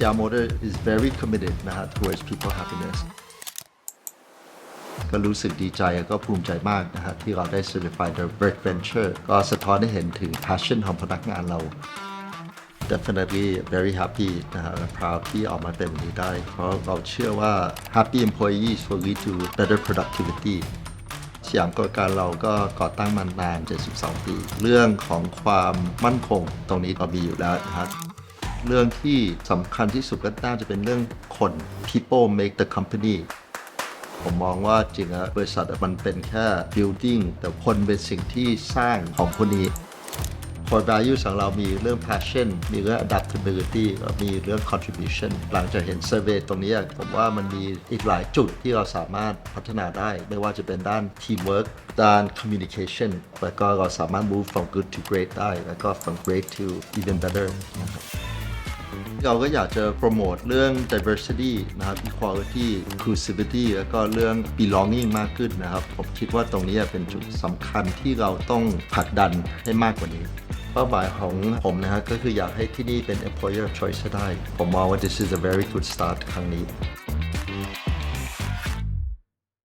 Siam Motor is very committed นะฮะ towards people happiness ก็รู้สึกดีใจแล้วก็ภูมิใจมากนะฮะที่เราได้ certified direct venture ก็สะท้อนให้เห็นถึง passion ของพนักงานเรา definitely very happy นะฮะและ proud ที่ออกมาเป็นแบบนี้ได้ เพราะเราเชื่อว่า happy employees will lead to better productivity สยามกลการเราก็ก่อตั้งมานาน 72 ปี เรื่องของความมั่นคงตรงนี้เรามีอยู่แล้วนะครับ เรื่องที่สำคัญที่สุดก็น่าจะเป็นเรื่องคน people make the company ผมมองว่าจริงๆบริษัทมันเป็นแค่ building แต่คนเป็นสิ่งที่สร้างของคนนี้ core values ของเรามีเรื่อง passion มีเรื่อง adaptability แล้วมีเรื่อง contribution หลังจากเห็น survey ตรงนี้ผมว่ามันมีอีกหลายจุดที่เราสามารถพัฒนาได้ ไม่ว่าจะเป็นด้าน teamwork ด้าน communication แล้วก็เราสามารถ move from good to great ได้ แล้วก็ from great to even better นะครับ เราก็อยากจะโปรโมทเรื่อง diversity นะครับ equality inclusivity แล้วก็เรื่อง belonging มากขึ้นนะครับ ผมคิดว่าตรงนี้เป็นจุดสำคัญที่เราต้องผลักดันให้มากกว่านี้ เป้าหมายของผมนะฮะก็คืออยากให้ที่นี่เป็น employer of choice ได้ ผมมองว่า this is a very good start ครั้งนี้